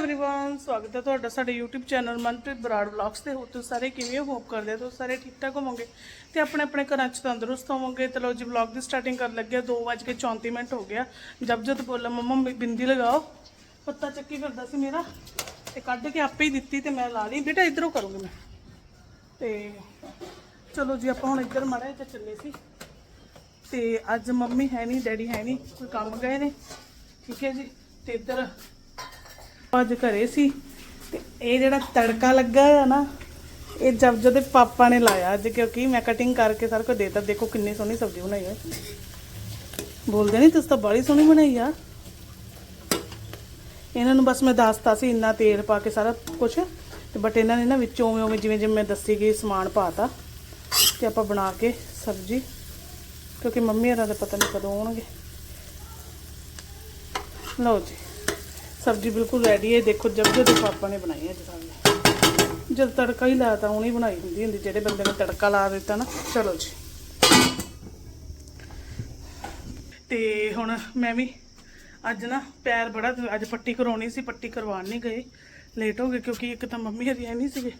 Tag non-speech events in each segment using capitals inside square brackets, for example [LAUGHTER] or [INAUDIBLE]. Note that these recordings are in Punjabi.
एवरीवन स्वागत है ਤੁਹਾਡਾ ਸਾਡੇ YouTube channel Manpreet Brar vlogs ਤੇ ਹੋ ਤੁਸੀਂ ਸਾਰੇ ਕਿਵੇਂ ਹੋ ਹੋਪ ਕਰਦੇ ਹੋ ਤੁਸੀਂ ਸਾਰੇ ਠੀਕ ਠਾਕ ਹੋਵੋਗੇ ਤੇ ਆਪਣੇ ਆਪਣੇ ਘਰਾਂ 'ਚ ਤੰਦਰੁਸਤ ਹੋਵੋਗੇ ਤੇ ਲੋ ਜੀ ਵਲੌਗ ਦੀ ਸਟਾਰਟਿੰਗ ਕਰਨ ਲੱਗੇ 2:34 ਮਿੰਟ ਹੋ ਗਿਆ ਜਬ ਜਦ ਬੋਲਾ ਮੰਮਾ ਮੇ- ਬਿੰਦੀ ਲਗਾਓ ਪੱਤਾ ਚੱਕੀ ਫਿਰਦਾ ਸੀ ਮੇਰਾ ਤੇ ਕੱਢ ਕੇ ਆਪੇ ਹੀ ਦਿੱਤੀ ਤੇ ਮੈਂ ਲਾ ਲਈ ਬੇਟਾ ਇਧਰੋਂ ਕਰੂੰਗੀ ਮੈਂ ਤੇ ਚਲੋ ਜੀ ਆਪਾਂ ਹੁਣ ਇੱਧਰ ਮਾੜਾ ਜਿਹਾ ਚੱਲੇ ਸੀ ਤੇ ਅੱਜ ਮੰਮੀ ਹੈ ਨਹੀਂ ਡੈਡੀ ਹੈ ਨਹੀਂ ਕੋਈ ਕੰਮ ਗਏ ਨੇ ਠੀਕ ਹੈ ਜੀ ਤੇ ਇੱਧਰ ਅੱਜ ਘਰੇ ਸੀ ਤੇ ਇਹ ਜਿਹੜਾ ਤੜਕਾ ਲੱਗਾ ਆ ਨਾ, ਇਹ ਜਬ ਜਦ ਦੇ ਪਾਪਾ ਨੇ ਲਾਇਆ ਅੱਜ, ਕਿਉਂਕਿ ਮੈਂ ਕਟਿੰਗ ਕਰਕੇ ਸਾਰ ਕੋ ਦੇਤਾ, ਦੇਖੋ ਕਿੰਨੀ ਸੋਹਣੀ ਸਬਜ਼ੀ ਬਣਾਈ ਹੈ ਬੋਲਦੇ ਨਹੀਂ ਤੁਸੀਂ ਤਾਂ ਬੜੀ ਸੋਹਣੀ ਬਣਾਈ ਆ। ਇਹਨਾਂ ਨੂੰ ਬਸ ਮੈਂ ਦੱਸਤਾ ਸੀ, ਇੰਨਾ ਤੇਲ ਪਾ ਕੇ ਸਾਰਾ ਕੁਝ ਤੇ ਬਟ ਇਹਨਾਂ ਨੇ ਨਾ ਵਿੱਚੋਂ ਉਵੇਂ ਉਵੇਂ ਜਿਵੇਂ ਜਿਵੇਂ ਮੈਂ ਦੱਸੀ ਗਈ ਸਮਾਨ ਪਾਤਾ, ਤੇ ਆਪਾਂ ਬਣਾ ਕੇ ਸਬਜ਼ੀ, ਕਿਉਂਕਿ ਮੰਮੀ ਹਰਾਂ ਦਾ ਪਤਾ ਨਹੀਂ ਕਦੋਂ ਆਉਣਗੇ। ਲਓ ਜੀ। ਸਬਜ਼ੀ ਬਿਲਕੁਲ ਰੈਡੀ ਹੈ। ਦੇਖੋ ਜਬ ਜਦ ਪਾਪਾ ਨੇ ਬਣਾਈ ਹੈ ਜਸਾਂ ਜਦ ਤੜਕਾ ਹੀ ਲਾਤਾ ਉਹਨੇ ਬਣਾਈ ਹੁੰਦੀ ਹੁੰਦੀ, ਜਿਹੜੇ ਬੰਦੇ ਨੇ ਤੜਕਾ ਲਾ ਦਿੱਤਾ ਨਾ, ਚਲੋ ਜੀ। ਤੇ ਹੁਣ ਮੈਂ ਵੀ ਅੱਜ ਨਾ ਪੈਰ ਬੜਾ ਅੱਜ ਪੱਟੀ ਕਰਵਾਉਣੀ ਸੀ, ਪੱਟੀ ਕਰਵਾਉਣ ਨਹੀਂ ਗਏ ਲੇਟ ਹੋ ਗਏ, ਕਿਉਂਕਿ ਇੱਕ ਤਾਂ ਮੰਮੀ ਹਰੀ ਹੈ ਨਹੀਂ ਸੀਗੇ।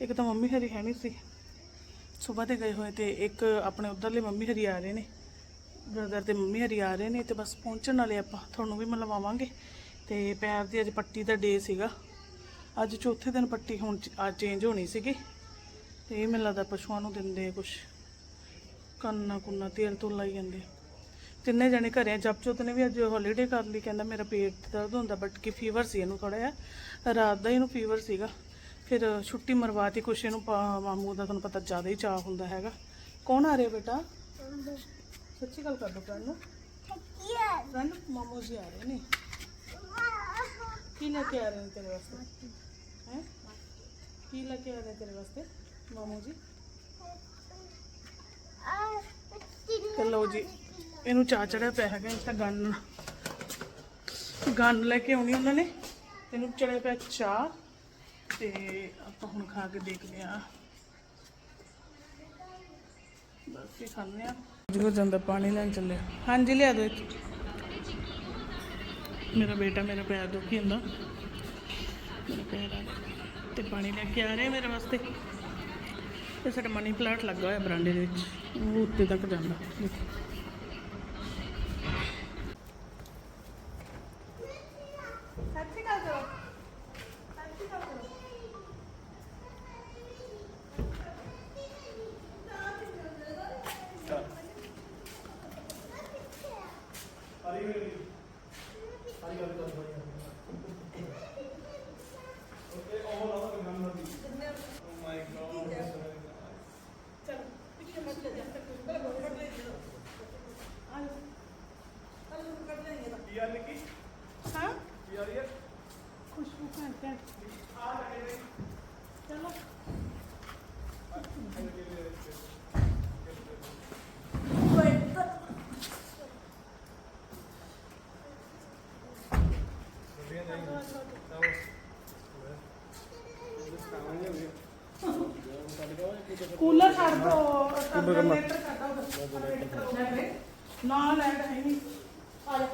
ਇੱਕ ਤਾਂ ਮੰਮੀ ਹਰੀ ਹੈ ਨਹੀਂ ਸੀ। ਸਵੇਰ ਦੇ ਗਏ ਹੋਏ ਤੇ ਇੱਕ ਆਪਣੇ ਉਧਰਲੇ ਮੰਮੀ ਹਰੀ ਆ ਰਹੇ ਨੇ। ਬ੍ਰਦਰ ਤੇ ਮੰਮੀ ਹਰੀ ਆ ਰਹੇ ਨੇ ਤੇ ਬਸ ਪਹੁੰਚਣ ਵਾਲੇ ਆਪਾਂ, ਤੁਹਾਨੂੰ ਵੀ ਮਿਲਵਾਵਾਂਗੇ। ਤੇ ਪੈਰ ਦੀ ਅੱਜ ਪੱਟੀ ਦਾ ਡੇ ਸੀਗਾ। ਅੱਜ ਚੌਥੇ ਦਿਨ ਪੱਟੀ ਹੁਣ ਅੱਜ ਚੇਂਜ ਹੋਣੀ ਸੀਗੀ। ਤੇ ਇਹ ਮੈਨੂੰ ਲੱਗਦਾ ਪਸ਼ੂਆਂ ਨੂੰ ਦਿੰਦੇ ਕੁਝ ਕੰਨਾ ਕੁੰਨਾ ਤੇਲ ਤੋਂ ਲਾਈ ਜਾਂਦੇ ਤਿੰਨੇ ਜਣੇ ਘਰੇ ਆ। ਜਪਜੋਤ ਨੇ ਵੀ ਅੱਜ ਹੌਲੀਡੇ ਕਰ ਲਈ। ਕਹਿੰਦਾ ਮੇਰਾ ਪੇਟ ਦਰਦ ਹੁੰਦਾ ਬਟ ਕਿ ਫੀਵਰ ਸੀ ਇਹਨੂੰ ਥੋੜਾ ਜਿਹਾ। ਰਾਤ ਦਾ ਇਹਨੂੰ ਫੀਵਰ ਸੀਗਾ। ਫਿਰ ਛੁੱਟੀ ਮਰਵਾਤੀ ਕੁਛ ਇਹਨੂੰ ਮਾਮੂ ਦਾ ਤੁਹਾਨੂੰ ਪਤਾ ਜ਼ਿਆਦਾ ਹੀ ਚਾਹ ਹੁੰਦਾ ਹੈਗਾ। ਕੌਣ ਆ ਰਿਹਾ ਬੇਟਾ? ਸੱਚੀ ਗੱਲ ਕਰ ਦੋ ਭੈਣ ਨੂੰ ਮਾਮੂ ਜੀ ਆ ਰਹੇ ਨੇ। ਕੀ ਲੈ ਕੇ ਆ ਰਹੇ ਨੇ ਤੇਰੇ ਵਾਸਤੇ? ਹੈ? ਕੀ ਲੈ ਕੇ ਆ ਰਹੇ ਤੇਰੇ ਵਾਸਤੇ? ਮਾਮੂ ਜੀ? ਤੇ ਲਓ ਜੀ, ਇਹਨੂੰ ਚਾਹ ਚੜਿਆ ਪਿਆ ਹੈਗਾ ਇਸ ਤਾਂ ਗੰਨ ਗੰਨ ਲੈ ਕੇ ਆਉਣੀ ਉਹਨਾਂ ਨੇ। ਇਹਨੂੰ ਚੜਿਆ ਪਿਆ ਚਾਹ ਤੇ ਆਪਾਂ ਹੁਣ ਖਾ ਕੇ ਦੇਖਦੇ ਆ ਬਸ ਕੀ ਖਾਣੇ ਆ ਜਿਗੋ ਜਾਂਦਾ, ਪਾਣੀ ਲੈਣ ਚੱਲੇ ਹਾਂਜੀ, ਲਿਆ ਦੋ ਮੇਰਾ ਬੇਟਾ ਮੇਰਾ ਪੈਰ ਦੁਖੀ ਹੁੰਦਾ। ਮੇਰਾ ਪੈਰ ਆ ਤੇ ਪਾਣੀ ਲੈ ਕੇ ਆ ਰਹੇ ਮੇਰੇ ਵਾਸਤੇ। ਤੇ ਸਾਡਾ ਮਨੀ ਪਲਾਂਟ ਲੱਗਾ ਹੋਇਆ ਬਰਾਂਡੇ ਦੇ ਵਿੱਚ। ਉਹ ਉੱਤੇ ਤੱਕ ਜਾਂਦਾ। ਦੇਖੋ ਸੱਚੀ ਗੱਲ ਕਰੋ ਸੱਚੀ ਗੱਲ ਕਰੋ ਚਲੋ ਪਿੱਛੇ ਮਤ ਲੈ ਜਾ ਪਹਿਲਾਂ ਬੋਲ ਕੱਢ ਲੈ ਜਰਾ ਆ ਲਓ ਪਹਿਲਾਂ ਬੋਲ ਕੱਢ ਲੈ ਜਰਾ ਹਾਂ ਖੁਸ਼ਬੂ ਘੰਟ ਘੰਟ ਚਲੋ ਕੂਲਰ ਛੱਡ ਦੋ ਜਨਰੇਟਰ ਛੱਡ ਦੋ ਨਾ ਲੈਟ ਹੈ ਨਹੀਂ ਆ ਜਾ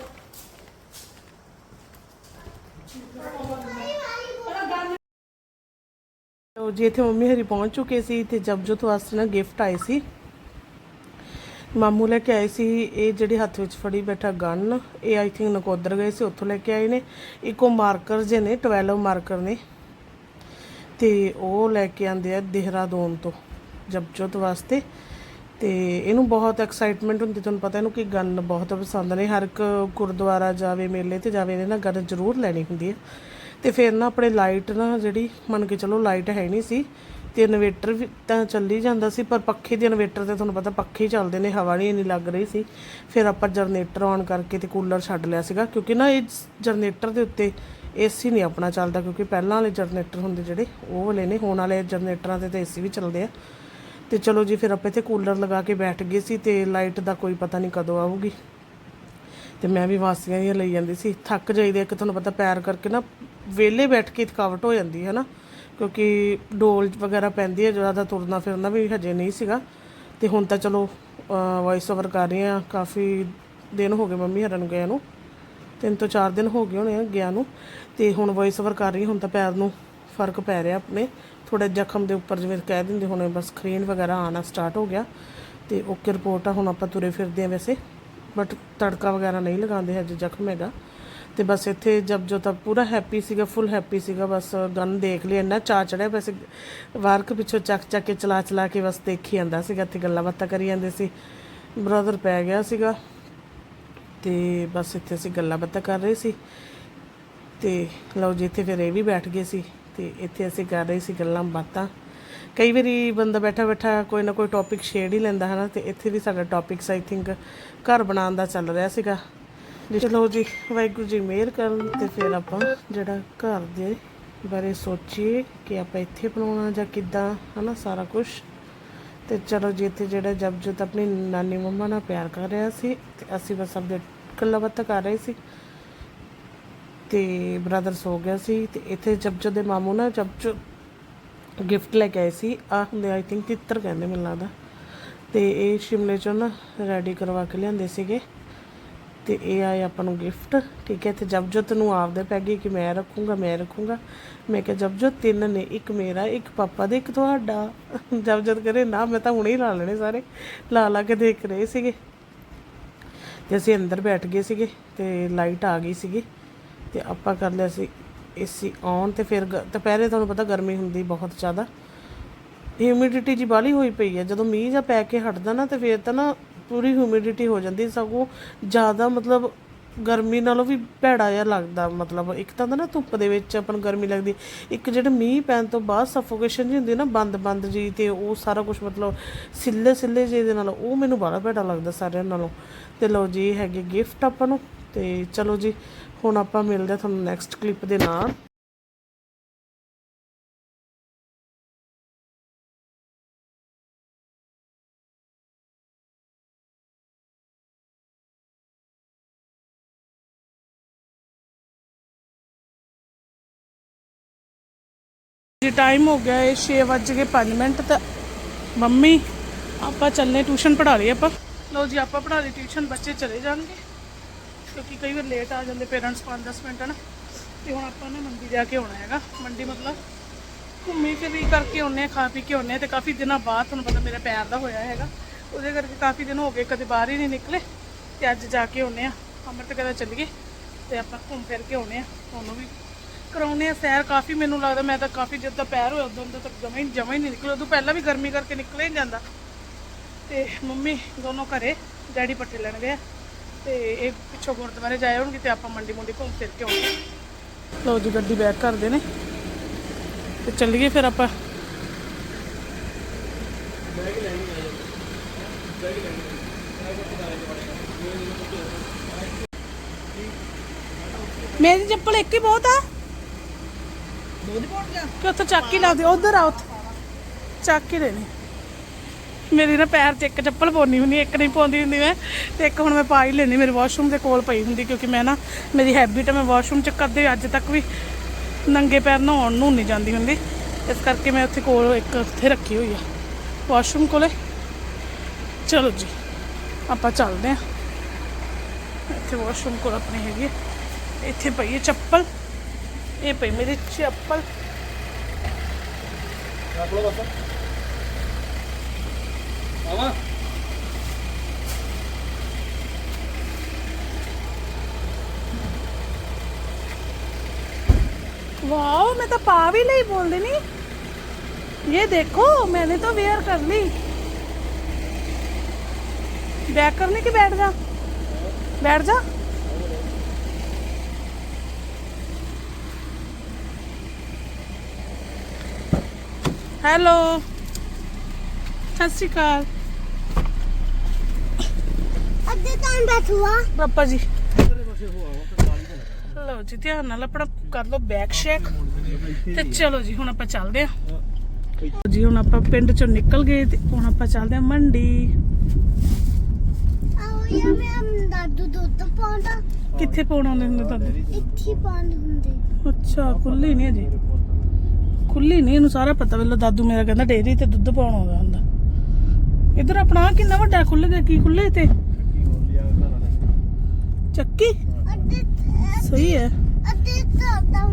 ਲੋ ਜੀ, ਇੱਥੇ ਮੰਮੀ ਹਰੀ ਪਹੁੰਚ ਚੁੱਕੇ ਸੀ ਤੇ ਜਬਜੋਤ ਵਾਸਤੇ ਨਾ ਗਿਫਟ ਆਏ ਸੀ। ਮਾਮੂ ਲੈ ਕੇ ਆਏ ਸੀ, ਇਹ ਜਿਹੜੇ ਹੱਥ ਵਿੱਚ ਫੜੀ ਬੈਠਾ ਗਨ ਇਹ ਆਈ ਥਿੰਕ ਨਕੋਦਰ ਗਏ ਸੀ, ਉੱਥੋਂ ਲੈ ਕੇ ਆਏ ਨੇ। ਇੱਕੋ ਮਾਰਕਰ ਜੇ ਨੇ 12 ਮਾਰਕਰ ਨੇ। ਤੇ ਉਹ ਲੈ ਕੇ ਆਂਦੇ ਆ ਦੇਹਰਾਦੂਨ ਤੋਂ ਜਬਜੋਤ ਵਾਸਤੇ। ਤੇ ਇਹਨੂੰ ਬਹੁਤ ਐਕਸਾਈਟਮੈਂਟ ਹੁੰਦੀ, ਤੁਹਾਨੂੰ ਪਤਾ ਇਹਨੂੰ ਕਿ ਗਨ ਬਹੁਤ ਪਸੰਦ ਨੇ। ਹਰ ਇੱਕ ਗੁਰਦੁਆਰਾ ਜਾਵੇ, ਮੇਲੇ ਤੇ ਜਾਵੇ ਇਹਨੇ ਨਾ ਗਨ ਜ਼ਰੂਰ ਲੈਣੀ ਹੁੰਦੀ ਹੈ ਤੇ ਫਿਰ ਨਾ ਆਪਣੇ ਲਾਈਟ ਨਾ ਜਿਹੜੀ ਮੰਨ ਕੇ ਚਲੋ ਲਾਈਟ ਹੈ ਨਹੀਂ ਸੀ, ਤੇ ਇਨਵੇਟਰ ਵੀ ਤਾਂ ਚੱਲੀ ਜਾਂਦਾ ਸੀ, ਪਰ ਪੱਖੇ ਦੇ ਇਨਵੇਟਰ ਤੇ ਤੁਹਾਨੂੰ ਪਤਾ ਪੱਖੇ ਹੀ ਚੱਲਦੇ ਨੇ, ਹਵਾ ਨਹੀਂ ਇੰਨੀ ਲੱਗ ਰਹੀ ਸੀ। ਫਿਰ ਆਪਾਂ ਜਨਰੇਟਰ ਔਨ ਕਰਕੇ ਤੇ ਕੂਲਰ ਛੱਡ ਲਿਆ ਸੀਗਾ, ਕਿਉਂਕਿ ਨਾ ਇਹ ਜਨਰੇਟਰ ਦੇ ਉੱਤੇ ਏਸੀ ਨਹੀਂ ਆਪਣਾ ਚੱਲਦਾ, ਕਿਉਂਕਿ ਪਹਿਲਾਂ ਵਾਲੇ ਜਨਰੇਟਰ ਹੁੰਦੇ ਜਿਹੜੇ, ਉਹ ਵਾਲੇ ਨੇ, ਹੁਣ ਵਾਲੇ ਜਨਰੇਟਰਾਂ ਤੇ ਤਾਂ ਏਸੀ ਵੀ ਚੱਲਦੇ ਆ। ਤੇ ਚਲੋ ਜੀ, ਫਿਰ ਆਪਾਂ ਇੱਥੇ ਕੂਲਰ ਲਗਾ ਕੇ ਬੈਠ ਗਏ ਸੀ ਤੇ ਲਾਈਟ ਦਾ ਕੋਈ ਪਤਾ ਨਹੀਂ ਕਦੋਂ ਆਊਗੀ। ਤੇ ਮੈਂ ਵੀ ਵਾਸੀਆਂ ਦੀਆਂ ਲਈ ਜਾਂਦੀ ਸੀ। ਥੱਕ ਜਾਈਦੇ ਇੱਕ, ਤੁਹਾਨੂੰ ਪਤਾ ਪੈਰ ਕਰਕੇ ਨਾ ਵਿਹਲੇ ਬੈਠ ਕੇ ਥਕਾਵਟ ਹੋ ਜਾਂਦੀ ਹੈ ਨਾ, ਕਿਉਂਕਿ ਡੋਲ ਵਗੈਰਾ ਪੈਂਦੀ ਹੈ, ਜ਼ਿਆਦਾ ਤੁਰਨਾ ਫਿਰਨਾ ਵੀ ਹਜੇ ਨਹੀਂ ਸੀਗਾ। ਤੇ ਹੁਣ ਤਾਂ ਚਲੋ ਵਾਇਸ ਓਵਰ ਕਰ ਰਹੀ ਹਾਂ, ਕਾਫੀ ਦਿਨ ਹੋ ਗਏ ਮੰਮੀ ਹਰਨ ਗਏ ਨੂੰ। ਤਿੰਨ ਤੋਂ ਚਾਰ ਦਿਨ ਹੋ ਗਏ ਹੋਣੇ ਆ ਗਿਆ ਨੂੰ। ਤੇ ਹੁਣ ਵੌਇਸ ਓਵਰ ਕਰ ਰਹੀ ਹੁਣ ਤਾਂ ਪੈਰ ਨੂੰ ਫ਼ਰਕ ਪੈ ਰਿਹਾ ਆਪਣੇ। ਥੋੜੇ ਜ਼ਖਮ ਦੇ ਉੱਪਰ ਜਿਵੇਂ ਕਹਿ ਦਿੰਦੇ ਹੁਣ, ਬਸ ਖਰੀਨ ਵਗੈਰਾ ਆਣਾ ਸਟਾਰਟ ਹੋ ਗਿਆ। ਤੇ ਓਕੇ ਰਿਪੋਰਟ ਆ, ਹੁਣ ਆਪਾਂ ਤੁਰੇ ਫਿਰਦੇ ਆ ਵੈਸੇ। ਬਟ ਤੜਕਾ ਵਗੈਰਾ ਨਹੀਂ ਲਗਾਉਂਦੇ ਹਜੇ ਜ਼ਖਮ ਹੈਗਾ। ਤੇ ਬਸ ਇੱਥੇ ਜਬ ਜੋ ਤਾਂ ਪੂਰਾ ਹੈਪੀ ਸੀਗਾ ਫੁੱਲ ਹੈਪੀ ਸੀਗਾ, ਬਸ ਗਨ ਦੇਖ ਲਈ, ਇੰਨਾ ਚਾ ਚੜਿਆ, ਵੈਸੇ ਵਾਰਕ ਪਿੱਛੋਂ ਚੱਕ ਚੱਕ ਕੇ, ਚਲਾ ਚਲਾ ਕੇ ਬਸ ਦੇਖੀ ਜਾਂਦਾ ਸੀਗਾ, ਇੱਥੇ ਗੱਲਾਂ ਬਾਤਾਂ ਕਰੀ ਜਾਂਦੇ ਸੀ। ਬ੍ਰਦਰ ਪੈ ਗਿਆ ਸੀਗਾ ਤੇ ਬਸ ਇੱਥੇ ਅਸੀਂ ਗੱਲਾਂ ਬਾਤਾਂ ਕਰ ਰਹੇ ਸੀ। ਤੇ ਲਓ ਜੀ, ਇੱਥੇ ਫਿਰ ਇਹ ਵੀ ਬੈਠ ਗਏ ਸੀ ਤੇ ਇੱਥੇ ਅਸੀਂ ਕਰ ਰਹੇ ਸੀ ਗੱਲਾਂ ਬਾਤਾਂ। ਕਈ ਵਾਰੀ ਬੰਦਾ ਬੈਠਾ ਬੈਠਾ ਕੋਈ ਨਾ ਕੋਈ ਟੌਪਿਕ ਛੇੜ ਹੀ ਲੈਂਦਾ ਹੈ ਨਾ ਤੇ ਇੱਥੇ ਵੀ ਸਾਡਾ ਟੌਪਿਕਸ ਆਈ ਥਿੰਕ ਘਰ ਬਣਾਉਣ ਦਾ ਚੱਲ ਰਿਹਾ ਸੀਗਾ। ਚਲੋ ਜੀ, ਵਾਹਿਗੁਰੂ ਜੀ ਮਿਹਰ ਕਰਨ ਤੇ ਫਿਰ ਆਪਾਂ ਜਿਹੜਾ ਘਰ ਦੇ ਬਾਰੇ ਸੋਚੀਏ ਕਿ ਆਪਾਂ ਇੱਥੇ ਬਣਾਉਣਾ ਜਾਂ ਕਿੱਦਾਂ, ਹਨਾ, ਸਾਰਾ ਕੁਝ ਤੇ ਚਲੋ ਜੀ, ਇੱਥੇ ਜਿਹੜਾ ਜਪਜੋਤ ਆਪਣੀ ਨਾਨੀ ਮੰਮਾ ਨਾਲ ਪਿਆਰ ਕਰ ਰਿਹਾ ਸੀ ਤੇ ਅਸੀਂ ਬਸ ਆਪਣੇ ਗੱਲਾਂ ਬਾਤਾਂ ਕਰ ਰਹੇ ਸੀ। ਤੇ ਬ੍ਰਦਰ ਸੋ ਗਿਆ ਸੀ ਤੇ ਇੱਥੇ ਜਪਜੋ ਦੇ ਮਾਮੂ ਨਾ ਜਪਜੋ ਗਿਫਟ ਲੈ ਕੇ ਆਏ ਸੀ। ਆ ਹੁੰਦੇ ਆਈ ਥਿੰਕ ਤਿੱਤਰ ਕਹਿੰਦੇ ਮੈਨੂੰ ਲੱਗਦਾ। ਤੇ ਇਹ ਸ਼ਿਮਲੇ ਚੋਂ ਨਾ ਰੈਡੀ ਕਰਵਾ ਕੇ ਲਿਆਂਦੇ ਸੀਗੇ। ਤੇ ਇਹ ਆਏ ਆਪਾਂ ਨੂੰ ਗਿਫਟ ਠੀਕ ਹੈ? ਤੇ ਜਪਜੋਤ ਨੂੰ ਆਪਦੇ ਪੈ ਗਈ ਕਿ ਮੈਂ ਰੱਖੂੰਗਾ ਮੈਂ ਰੱਖੂੰਗਾ। ਮੈਂ ਕਿਹਾ, ਜਪਜੋਤ, ਤਿੰਨ ਨੇ, ਇੱਕ ਮੇਰਾ, ਇੱਕ ਪਾਪਾ ਦੇ, ਇੱਕ ਤੁਹਾਡਾ। ਜਪਜੋਤ ਕਰੇ ਨਾ, ਮੈਂ ਤਾਂ ਹੁਣੇ ਹੀ ਲਾ ਲੈਣੇ ਸਾਰੇ। ਲਾ ਲਾ ਕੇ ਦੇਖ ਰਹੇ ਸੀਗੇ। ਤੇ ਅਸੀਂ ਅੰਦਰ ਬੈਠ ਗਏ ਸੀਗੇ ਤੇ ਲਾਈਟ ਆ ਗਈ ਸੀਗੀ। ਤੇ ਆਪਾਂ ਕਰ ਲਿਆ ਸੀ ਏਸੀ ਔਨ ਤੇ ਫਿਰ ਗ- ਦੁਪਹਿਰੇ ਤੁਹਾਨੂੰ ਪਤਾ ਗਰਮੀ ਹੁੰਦੀ ਬਹੁਤ ਜ਼ਿਆਦਾ। ਹਿਊਮਿਡਿਟੀ ਜੀ ਬਾਲੀ ਹੋਈ ਪਈ ਹੈ। ਜਦੋਂ ਮੀਂਹ ਜਾਂ ਪੈ ਕੇ ਹਟਦਾ ਨਾ ਤੇ ਫਿਰ ਤਾਂ ਨਾ ਪੂਰੀ ਹਿਊਮਿਡਿਟੀ ਹੋ ਜਾਂਦੀ, ਸਗੋਂ ਜ਼ਿਆਦਾ ਮਤਲਬ ਗਰਮੀ ਨਾਲੋਂ ਵੀ ਭੈੜਾ ਜਿਹਾ ਲੱਗਦਾ, ਮਤਲਬ ਇੱਕ ਤਾਂ ਹੁੰਦਾ ਨਾ ਧੁੱਪ ਦੇ ਵਿੱਚ ਆਪਾਂ ਨੂੰ ਗਰਮੀ ਲੱਗਦੀ, ਇੱਕ ਜਿਹੜੇ ਮੀਂਹ ਪੈਣ ਤੋਂ ਬਾਅਦ ਸਫੋਕੇਸ਼ਨ ਜੀ ਹੁੰਦੀ ਨਾ ਬੰਦ ਬੰਦ ਜੀ ਤੇ ਉਹ ਸਾਰਾ ਕੁਝ ਮਤਲਬ ਸਿੱਲੇ ਸਿੱਲੇ ਜਿਹੇ ਦੇ ਨਾਲ, ਉਹ ਮੈਨੂੰ ਬੜਾ ਭੈੜਾ ਲੱਗਦਾ ਸਾਰਿਆਂ ਨਾਲੋਂ। ਤੇ ਲਓ ਜੀ ਇਹ ਹੈਗੇ ਗਿਫਟ ਆਪਾਂ ਨੂੰ, ਤੇ ਚਲੋ ਜੀ, ਹੁਣ ਆਪਾਂ ਮਿਲਦੇ ਹਾਂ ਤੁਹਾਨੂੰ ਨੈਕਸਟ ਕਲਿੱਪ ਦੇ ਨਾਲ। ਜੀ ਟਾਈਮ ਹੋ ਗਿਆ ਹੈ 6 ਵੱਜ ਕੇ 5 ਮਿੰਟ ਤਾਂ ਮੰਮੀ, ਆਪਾਂ ਚੱਲਨੇ ਟਿਊਸ਼ਨ ਪੜ੍ਹਾ ਲਈ ਆਪਾਂ। ਲਓ ਜੀ, ਆਪਾਂ ਪੜ੍ਹਾ ਲਈ ਟਿਊਸ਼ਨ, ਬੱਚੇ ਚਲੇ ਜਾਣਗੇ। ਕਿਉਂਕਿ ਕਈ ਵਾਰ ਲੇਟ ਆ ਜਾਂਦੇ ਪੇਰੈਂਟਸ 5-10 ਮਿੰਟ ਨਾ ਤੇ ਹੁਣ ਆਪਾਂ ਨੇ ਮੰਡੀ ਜਾ ਕੇ ਆਉਣਾ ਹੈਗਾ, ਮੰਡੀ ਮਤਲਬ ਘੁੰਮੀ ਫਿਰੀ ਕਰਕੇ ਆਉਨੇ ਆ ਖਾ ਪੀ ਕੇ ਆਉਨੇ ਆ ਤੇ ਕਾਫੀ ਦਿਨਾਂ ਬਾਅਦ ਤੁਹਾਨੂੰ ਪਤਾ ਮੇਰੇ ਪੈਰ ਦਾ ਹੋਇਆ ਹੈਗਾ। ਉਹਦੇ ਕਰਕੇ ਕਾਫੀ ਦਿਨ ਹੋ ਗਏ, ਕਦੇ ਬਾਹਰ ਹੀ ਨਹੀਂ ਨਿਕਲੇ, ਤੇ ਅੱਜ ਜਾ ਕੇ ਆਉਨੇ ਆ ਅੰਮ੍ਰਿਤ ਕਦਾ ਚੱਲੀਏ, ਤੇ ਆਪਾਂ ਘੁੰਮ ਫਿਰ ਕੇ ਆਉਨੇ ਆ ਤੁਹਾਨੂੰ ਵੀ ਕਰਾਉਨੇ ਆ ਸੈਰ, ਕਾਫੀ ਮੈਨੂੰ ਲੱਗਦਾ ਮੈਂ ਤਾਂ ਕਾਫੀ ਜਦ ਦਾ ਪੈਰ ਹੋਇਆ ਉਦੋਂ ਤੱਕ ਜਮਾ ਹੀ ਜਮਾ ਹੀ ਨਹੀਂ ਨਿਕਲਿਆ। ਉਦੋਂ ਪਹਿਲਾਂ ਵੀ ਗਰਮੀ ਕਰਕੇ ਨਿਕਲਿਆ ਨਹੀਂ ਜਾਂਦਾ। ਤੇ ਮੰਮੀ ਦੋਨੋਂ ਘਰੇ, ਡੈਡੀ ਪੱਟੇ ਲੈਣ ਗਏ ਤੇ ਇਹ ਪਿੱਛੋਂ ਗੁਰਦੁਆਰੇ ਜਾਏ ਹੋਣਗੇ ਤੇ ਆਪਾਂ ਮੰਡੀ ਮੁੰਡੀ ਘੁੰਮ ਫਿਰ ਕੇ ਆਉਣੇ ਲਓ ਜੀ, ਗੱਡੀ ਬੈਕ ਕਰਦੇ ਨੇ। ਤੇ ਚੱਲੀਏ ਫਿਰ ਆਪਾਂ। ਮੇਰੀ ਚੱਪਲ ਇੱਕ ਹੀ ਬਹੁਤ ਆ। ਕਿ ਉੱਥੇ ਚੱਕ ਹੀ ਲਾ ਉਧਰ ਆ ਉੱਥੇ। ਚੱਕ ਹੀ ਲੈਣੀ ਮੇਰੀ ਨਾ ਪੈਰ 'ਚ ਇੱਕ ਚੱਪਲ ਪਾਉਣੀ ਹੁੰਦੀ, ਇੱਕ ਨਹੀਂ ਪਾਉਂਦੀ ਹੁੰਦੀ ਮੈਂ। ਤੇ ਇੱਕ ਹੁਣ ਮੈਂ ਪਾ ਹੀ ਲੈਣੀ ਮੇਰੇ ਵਾਸ਼ਰੂਮ ਦੇ ਕੋਲ ਪਈ ਹੁੰਦੀ, ਕਿਉਂਕਿ ਮੈਂ ਨਾ, ਮੇਰੀ ਹੈਬਿਟ ਹੈ ਮੈਂ ਵਾਸ਼ਰੂਮ 'ਚ ਕਦੇ ਅੱਜ ਤੱਕ ਵੀ ਨੰਗੇ ਪੈਰ ਨਹਾਉਣ ਨੂੰ ਨਹੀਂ ਜਾਂਦੀ ਹੁੰਦੀ। ਇਸ ਕਰਕੇ ਮੈਂ ਉੱਥੇ ਕੋਲ ਇੱਕ ਉੱਥੇ ਰੱਖੀ ਹੋਈ ਆ, ਵਾਸ਼ਰੂਮ ਕੋਲੇ। ਚਲੋ ਜੀ, ਆਪਾਂ ਚੱਲਦੇ ਆ। ਇੱਥੇ ਵਾਸ਼ਰੂਮ ਕੋਲ ਆਪਣੀ ਹੈਗੀ ਹੈ। ਇੱਥੇ ਪਈ ਹੈ ਚੱਪਲ। ये पे मेरी चप्पल। वाह मैं तो पा भी नहीं बोल देनी ये देखो मैंने तो वेयर कर ली। बैक करने की बैठ जा। बैठ जा। ਹੈਲੋ। ਸਤਿ ਸ਼੍ਰੀ ਅਕਾਲ। ਅੱਧੇ ਤਾਂ ਬੈਠੂਆ ਪਾਪਾ ਜੀ। ਲਓ ਜੀ ਧਿਆਨ ਨਾਲ ਆਪਣਾ ਕਰ ਲਓ ਬੈਕ ਸ਼ੇਕ ਤੇ ਚਲੋ ਜੀ ਹੁਣ ਆਪਾਂ ਚੱਲਦੇ ਆ ਜੀ ਹੁਣ ਆਪਾਂ ਪਿੰਡ ਚੋਂ ਨਿਕਲ ਗਏ ਤੇ ਹੁਣ ਆਪਾਂ ਚੱਲਦੇ ਆ ਮੰਡੀ। ਆਓ ਯਾ ਮੈਂ ਦਾਦੂ ਦੁੱਧ ਪਾਉਂਦਾ। ਕਿੱਥੇ ਪਾਉਣਾ ਹੁੰਦੇ ਹੁੰਦੇ ਦਾਦੂ ਇੱਥੇ ਪਾਉਂਦੇ ਹੁੰਦੇ। ਅੱਛਾ ਖੁੱਲੇ ਨਹੀਂ ਅਜੇ। ਖੁੱਲੀ ਨਹੀਂ, ਇਹਨੂੰ ਸਾਰਾ ਪਤਾ ਵੇਲੇ ਦਾਦੂ ਮੇਰਾ ਕਹਿੰਦਾ ਡੇਰੀ ਤੇ ਦੁੱਧ ਪਾਉਣ ਆਉਂਦਾ ਹੁੰਦਾ। ਇਧਰ ਆਪਣਾ ਕਿੰਨਾ ਵੱਡਾ ਖੁੱਲ ਗਿਆ, ਕੀ ਖੁੱਲੇ ਤੇ ਚੱਕੀ? ਸਹੀ ਹੈ।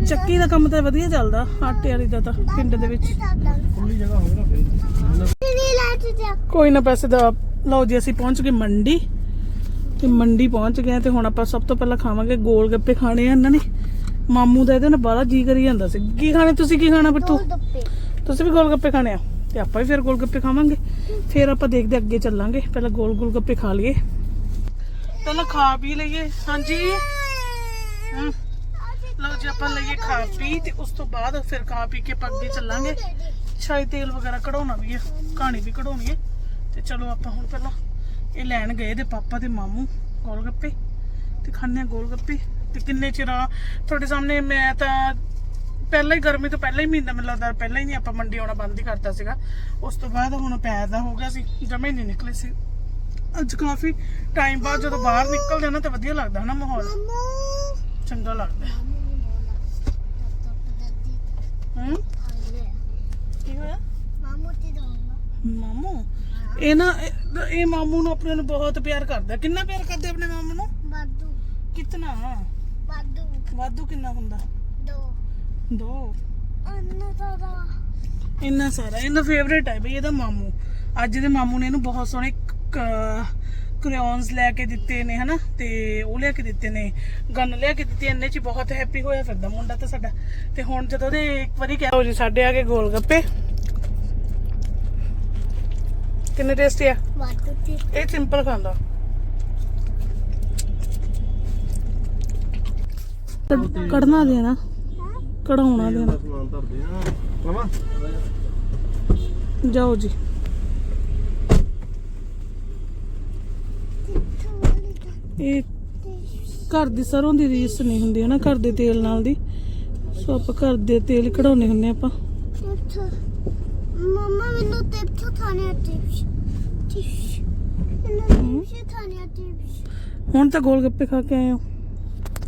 ਚੱਕੀ ਦਾ ਕੰਮ ਤਾਂ ਵਧੀਆ ਚੱਲਦਾ, ਆਟੇ ਵਾਲੀ ਦਾ ਤਾਂ, ਪਿੰਡ ਦੇ ਵਿੱਚ। ਖੁੱਲੀ ਜਗ੍ਹਾ ਹੋਵੇ ਨਾ ਫਿਰ ਕੋਈ ਨਾ ਪੈਸੇ ਦਾ, ਲਓ ਜੀ ਅਸੀਂ ਪਹੁੰਚ ਗਏ ਮੰਡੀ। ਤੇ ਮੰਡੀ ਪਹੁੰਚ ਗਏ ਤੇ ਹੁਣ ਆਪਾਂ ਸਭ ਤੋਂ ਪਹਿਲਾਂ ਖਾਵਾਂਗੇ ਗੋਲ ਗੱਪੇ ਖਾਣੇ ਆ ਇਹਨਾਂ ਨੇ। ਮਾਮੂ ਦਾ ਇਹਦੇ ਨਾਲ ਬਾਹਲਾ ਜੀ ਕਰੀ ਜਾਂਦਾ ਸੀ। ਕੀ ਖਾਣੇ ਤੁਸੀਂ ਕੀ ਖਾਣਾ ਬਿੱਟੂ ਦੱਪੇ ਤੁਸੀਂ ਵੀ ਗੋਲ ਗੱਪੇ ਖਾਣੇ ਆ? ਤੇ ਆਪਾਂ ਵੀ ਫਿਰ ਗੋਲ ਗੱਪੇ ਖਾਵਾਂਗੇ। ਫਿਰ ਆਪਾਂ ਦੇਖਦੇ ਅੱਗੇ ਚੱਲਾਂਗੇ। ਪਹਿਲਾਂ ਗੋਲ ਗੋਲ ਗੱਪੇ ਖਾ ਲਈਏ। ਪਹਿਲਾਂ ਖਾ ਪੀ ਲਈਏ। ਹਾਂਜੀ? ਲਓ ਜੀ ਆਪਾਂ ਲਈਏ ਖਾ ਪੀ ਤੇ ਉਸ ਤੋਂ ਬਾਅਦ ਫਿਰ ਖਾ ਪੀ ਕੇ ਆਪਾਂ ਅੱਗੇ ਚੱਲਾਂਗੇ। ਸ਼ਾਇਦ ਤੇਲ ਵਗੈਰਾ ਕਢਾਉਣਾ ਵੀ ਹੈ ਕਹਾਣੀ ਵੀ ਕਢਾਉਣੀ ਹੈ ਤੇ ਚਲੋ ਆਪਾਂ ਹੁਣ ਪਹਿਲਾਂ ਇਹ ਲੈਣ ਗਏ ਦੇ ਪਾਪਾ ਤੇ ਮਾਮੂ ਗੋਲ ਗੱਪੇ ਤੇ ਖਾਣੇ ਆ ਗੋਲ ਗੱਪੇ ਤੇ ਕਿੰਨੇ ਚਿਰ ਆ ਤੁਹਾਡੇ ਸਾਹਮਣੇ ਮੈਂ ਤਾਂ ਪਹਿਲਾਂ ਹੀ ਗਰਮੀ ਤੋਂ ਪਹਿਲਾਂ ਹੀ ਮਹੀਨਾ ਮੈਨੂੰ ਲੱਗਦਾ ਪਹਿਲਾਂ ਹੀ ਨਹੀਂ ਆਪਾਂ ਮੰਡੀ ਆਉਣਾ ਬੰਦ ਹੀ ਕਰਤਾ ਸੀਗਾ। ਉਸ ਤੋਂ ਬਾਅਦ ਹੁਣ ਪੈਦਾ ਹੋ ਗਿਆ ਸੀ ਜਮੇ ਨਹੀਂ ਨਿਕਲੇ ਸੀ। ਅੱਜ ਕਾਫੀ ਟਾਈਮ ਬਾਅਦ ਜਦੋਂ ਬਾਹਰ ਨਿਕਲਦੇ ਨਾ ਤਾਂ ਵਧੀਆ ਲੱਗਦਾ ਹਨਾ ਮਾਹੌਲ। ਮਾਮੂ। ਚੰਗਾ ਲੱਗਦਾ। ਹੂੰ? ਕੀ ਹੋਇਆ? ਮਾਮੂ ਤੇ ਮਾਮੂ? ਇਹ ਨਾ ਇਹ- ਇਹ ਮਾਮੂ ਨੂੰ ਆਪਣੇ ਨੂੰ ਬਹੁਤ ਪਿਆਰ ਕਰਦਾ। ਕਿੰਨਾ ਪਿਆਰ ਕਰਦੇ ਆਪਣੇ ਮਾਮੂ ਨੂੰ? ਕਿਤਨਾ? ਬਾਦੂ ਵਾਧੂ ਕਿੰਨਾ ਹੁੰਦਾ? ਦੋ। ਦੋ? ਦਾ ਇੰਨਾ ਸਾਰਾ ਇਹਦਾ ਫੇਵਰੇਟ ਹੈ ਬਈ ਇਹਦਾ ਮਾਮੂ। ਅੱਜ ਦੇ ਮਾਮੂ ਨੇ ਇਹਨੂੰ ਬਹੁਤ ਸੋਹਣੇ ਕ੍ਰੇਯons ਲੈ ਕੇ ਦਿੱਤੇ ਨੇ ਹਨਾ? ਤੇ ਉਹ ਲੈ ਕੇ ਦਿੱਤੇ ਨੇ ਗਨ ਲੈ ਕੇ ਦਿੱਤੀ ਇੰਨੇ ਚ ਬਹੁਤ ਹੈਪੀ ਹੋਇਆ ਫਿਰਦਾ ਮੁੰਡਾ ਤਾਂ ਸਾਡਾ। ਤੇ ਹੁਣ ਜਦੋਂ ਉਹਦੇ ਇੱਕ ਵਾਰੀ ਕਿਹਾ ਜੀ ਸਾਡੇ ਆ ਗਏ ਗੋਲ ਗੱਪੇ। ਕਿੰਨੇ ਟੇਸਟੀ ਆ? ਇਹ ਸਿੰਪਲ ਖਾਂਦਾ। ਕੜਨਾ ਦੇਣਾ ਕਢਾਉਣਾ ਦੇਣਾ। ਸਮਾਨ ਧਰਦੇ ਆ। ਮਾਮਾ ਜਾਓ ਜੀ। ਇਹ ਘਰ ਦੀ ਸਰੋਂ ਦੀ ਰੀਸ ਨਹੀਂ ਹੁੰਦੀ ਹੈ ਨਾ? ਘਰ ਦੇ ਤੇਲ ਨਾਲ ਦੀ। ਸੋ ਆਪਾਂ ਘਰ ਦੇ ਤੇਲ ਕਢਾਉਣੇ ਹੁੰਦੇ ਆਪਾਂ। ਮਮਾ ਮੈਨੂੰ ਟਿਪਸ ਖਾਣੇ ਆ ਟਿਪਸ ਟਿਪਸ ਮੈਨੂੰ ਟਿਪਸ ਖਾਣੇ ਆ ਟਿਪਸ ਹੁਣ ਤਾਂ ਗੋਲ ਗੱਪੇ ਖਾ ਕੇ ਆਏ ਹੋ।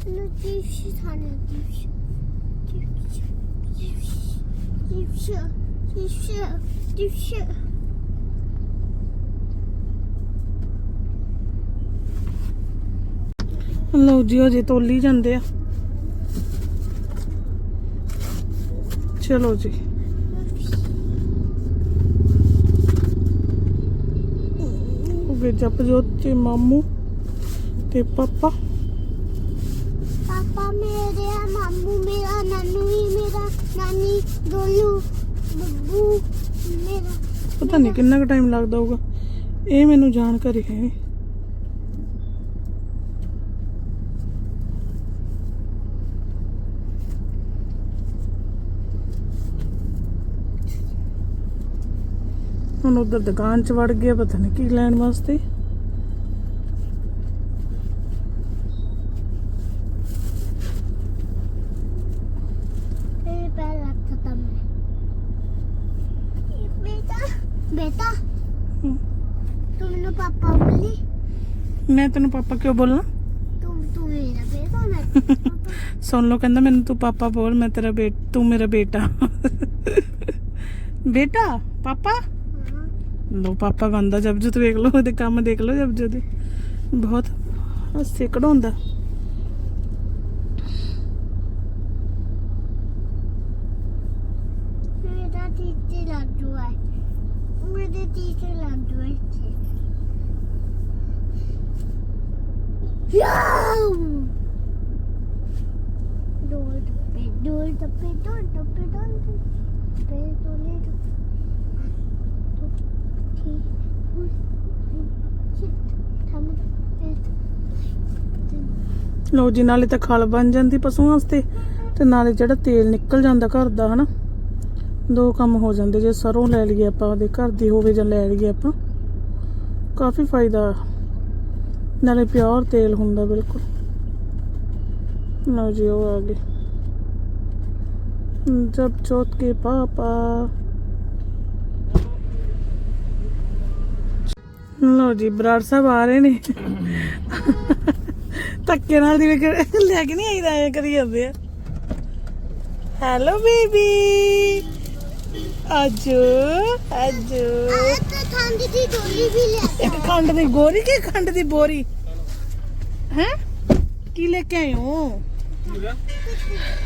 ਮੈਨੂੰ ਟਿਪਸ ਖਾਣੇ ਆ ਟਿਪਸ ਟਿਪਸ ਟਿਪਸ ਲਓ ਜੀ ਅਜੇ ਤੋਲੀ ਜਾਂਦੇ ਆ। ਚਲੋ ਜੀ। ਉਹ ਜਪਜੋਤ ਤੇ ਮਾਮੂ ਤੇ ਪਾਪਾ ਮੇਰੇ ਆ ਮਾਮੂ ਮੇਰਾ ਨਾਨੂ ਵੀ ਮੇਰਾ, ਨਾਨੀ ਦੋਲੂ ਬੱਬੂ, ਮੇਰਾ। ਪਤਾ ਨਹੀਂ ਕਿੰਨਾ ਕੁ ਟਾਈਮ ਲੱਗਦਾ ਹੋਊਗਾ। ਇਹ ਮੈਨੂੰ ਜਾਣਕਾਰੀ ਹੈ। ਹੁਣ ਉਧਰ ਦੁਕਾਨ 'ਚ ਵੜ ਗਿਆ, ਪਤਾ ਨਹੀਂ ਕੀ ਲੈਣ ਵਾਸਤੇ ਇਹ ਪਹਿਲਾ ਖਤਮ ਹੈ ਇਹ ਬੇਟਾ ਬੇਟਾ। ਤੂੰ ਮੈਨੂੰ ਪਾਪਾ ਬੋਲੀ। ਮੈਂ ਤੈਨੂੰ ਪਾਪਾ ਕਿਉਂ ਬੋਲਣਾ ਤੂੰ ਤੂੰ ਮੇਰਾ ਬੇਟਾ ਮੈਂ ਤੇਰਾ [LAUGHS] ਪਾਪਾ। ਸੁਣ ਲਓ ਕਹਿੰਦਾ ਮੈਨੂੰ ਤੂੰ ਪਾਪਾ ਬੋਲ ਮੈਂ ਤੇਰਾ ਬੇਟ ਤੂੰ ਮੇਰਾ ਬੇਟਾ। ਬੇਟਾ ਪਾਪਾ? ਹਾਂ। ਲੋ ਪਾਪਾ ਬੰਦਾ ਜਬ ਜੁਤ ਵੇਖ ਲਓ ਉਹਦੇ ਕੰਮ ਦੇਖ ਲਓ ਜਬ ਜੁਤ ਬਹੁਤ ਹੱਸੇ ਕਢਾਉਂਦਾ ਮੇਰਾ ਟੀਚੇ ਲੱਡੂ ਹੈ ਮੇਰੇ ਟੀਚੇ ਲੱਡੂ ਹੈ ਇੱਥੇ ਯਾਉ ਡੋਲ ਟੱਪੇ ਡੋਲ ਟੱਪੇ ਡੋਲ ਟੱਪੇ ਡੋਲ ਟੱਪੇ ਡੋਲੇ ਟੱਪੇ ਥਮ ਲੋ ਜੀ, ਨਾਲੇ ਤਾਂ ਖਲ ਬਣ ਜਾਂਦੀ ਪਸ਼ੂਆਂ ਵਾਸਤੇ ਤੇ ਨਾਲੇ ਜਿਹੜਾ ਤੇਲ ਨਿਕਲ ਜਾਂਦਾ ਘਰ ਦਾ, ਹਨਾ? ਦੋ ਕੰਮ ਹੋ ਜਾਂਦੇ, ਜੇ ਸਰੋਂ ਲੈ ਲਈਏ ਆਪਾਂ ਉਹਦੇ ਘਰ ਦੀ ਹੋਵੇ ਜਾਂ ਲੈ ਲਈਏ ਆਪਾਂ, ਕਾਫੀ ਫਾਇਦਾ। ਨਾਲੇ ਪਿਓਰ ਤੇਲ ਹੁੰਦਾ ਬਿਲਕੁਲ। ਲਓ ਜੀ, ਉਹ ਆ ਗਏ। ਜਬ ਚੋਤ ਕੇ ਪਾਪਾ। ਲਓ ਜੀ, ਬਰਾੜ ਸਾਹਿਬ ਆ ਰਹੇ ਨੇ। ਧੱਕੇ ਨਾਲ ਦੀ ਵੀ ਲੈ ਕੇ ਨਹੀਂ ਆਈਦਾ, ਐ ਕਰੀ ਜਾਂਦੇ ਆ। ਹੈਲੋ ਬੇਬੀ ਅੱਜ ਅੱਜ। ਆਹ ਤਾਂ ਠੰਡ ਦੀ ਡੋਲੀ ਵੀ ਲੈ ਇੱਕ ਖੰਡ ਦੀ ਗੋਰੀ ਕਿ ਖੰਡ ਦੀ ਬੋਰੀ? ਹੈ? ਕੀ ਲੈ ਕੇ ਆਏ ਹੋ?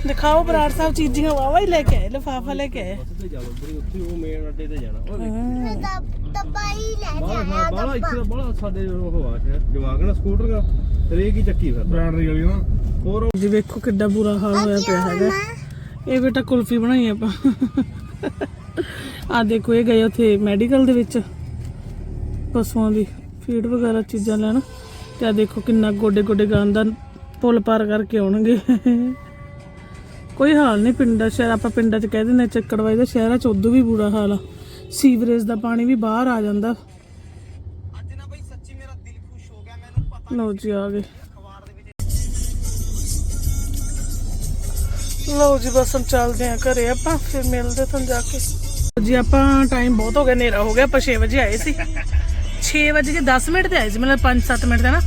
ਦਿਖਾਓ ਬਰਾੜ ਸਾਹਿਬ ਚੀਜ਼ੀਆਂ ਵਾਵਾ ਹੀ ਲੈ ਕੇ ਆਏ ਲਫਾਫਾ ਲੈ ਕੇ ਆਏ। ਉੱਥੇ ਜਾ ਉੱਧਰ ਉੱਥੇ ਉਹ ਮੇਨ ਅੱਡੇ ਤੇ ਜਾਣਾ। ਉਹ ਦੇਖ। ਹੀ। ਲੈ ਆਇਆ ਬਾਹਲਾ ਇੱਥੇ ਦਾ ਸਾਡੇ ਉਹ ਆ ਨਾ ਸਕੂਟਰ ਦਾ ਰੇਕ ਹੀ ਚੱਕੀ ਫਿਰ ਬੈਟਰੀ ਵਾਲੀ ਨਾ। ਹੋਰ ਜੀ ਵੇਖੋ ਕਿੱਡਾ ਬੁਰਾ ਹਾਲ ਹੋਇਆ ਪਿਆ ਹੈਗਾ। ਇਹ ਬੇਟਾ ਕੁਲਫੀ ਬਣਾਈ ਆਪਾਂ। ਆ ਦੇਖੋ ਇਹ ਗਏ ਉੱਥੇ ਮੈਡੀਕਲ ਦੇ ਵਿੱਚ। ਪਸ਼ੂਆਂ ਦੀ ਫੀਡ ਵਗੈਰਾ ਚੀਜ਼ਾਂ ਲੈਣ। ਤੇ ਆ ਦੇਖੋ ਕਿੰਨਾ ਗੋਡੇ ਗੋਡੇ ਗਾਂ ਦਾ ਪੁਲ ਪਾਰ ਕਰਕੇ ਆਉਣਗੇ। ਕੋਈ ਹਾਲ ਨਹੀਂ ਪਿੰਡਾਂ ਸ਼ਹਿਰ ਆਪਾਂ ਪਿੰਡਾਂ 'ਚ ਕਹਿ ਦਿੰਦੇ ਚੱਕੜਵਾਈ ਦਾ ਸ਼ਹਿਰਾਂ 'ਚ ਉਦੋਂ ਵੀ ਬੁਰਾ ਹਾਲ ਆ। ਸੀਵਰੇਜ ਦਾ ਪਾਣੀ ਵੀ ਬਾਹਰ ਆ ਜਾਂਦਾ। ਲਓ ਜੀ ਆ ਗਏ। ਲਓ ਜੀ ਬਸ ਹਮ ਚੱਲਦੇ ਆ ਘਰੇ ਆਪਾਂ, ਫਿਰ ਮਿਲਦੇ ਤੁਹਾਨੂੰ ਜਾ ਕੇ। ਜੀ ਆਪਾਂ ਟਾਈਮ ਬਹੁਤ ਹੋ ਗਿਆ, ਹਨੇਰਾ ਹੋ ਗਿਆ, ਆਪਾਂ 6 ਵਜੇ ਆਏ ਸੀ। 6 ਵਜੇ ਕੇ 10 ਮਿੰਟ ਤੇ ਆਏ ਸੀ, ਮਤਲਬ 5-7 ਮਿੰਟ ਦੇ ਨਾ।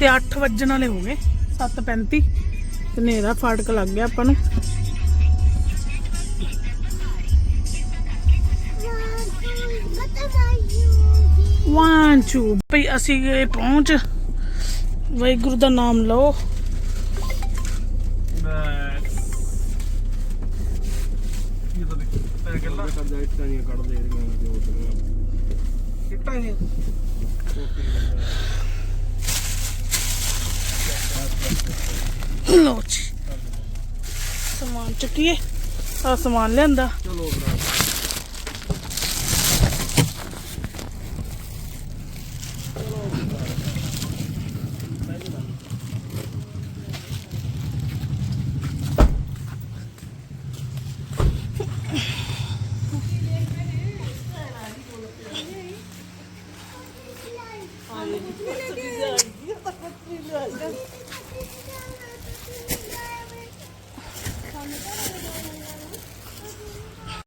ਤੇ 8 ਵੱਜਣ ਵਾਲੇ ਹੋ ਗਏ 7:35 ਤੇ ਹਨੇਰਾ ਫਾਟਕ ਲੱਗ ਗਿਆ ਆਪਾਂ ਨੂੰ। ਵਾਨ ਭਈ ਅਸੀਂ ਗਏ ਪਹੁੰਚ। ਵਾਹਿਗੁਰੂ ਦਾ ਨਾਮ ਲਓ ਇਹ ਤਾਂ ਕਰਦਾ ਇੱਟਾਂ ਰਹੀਆਂ ਤੇ ਉਹ ਇੱਟਾਂ ਜੀ। ਸਮਾਨ ਚੁੱਕੀਏ। ਆ ਸਮਾਨ ਲਿਆਂਦਾ। ਚਲੋ ਭਰਾ।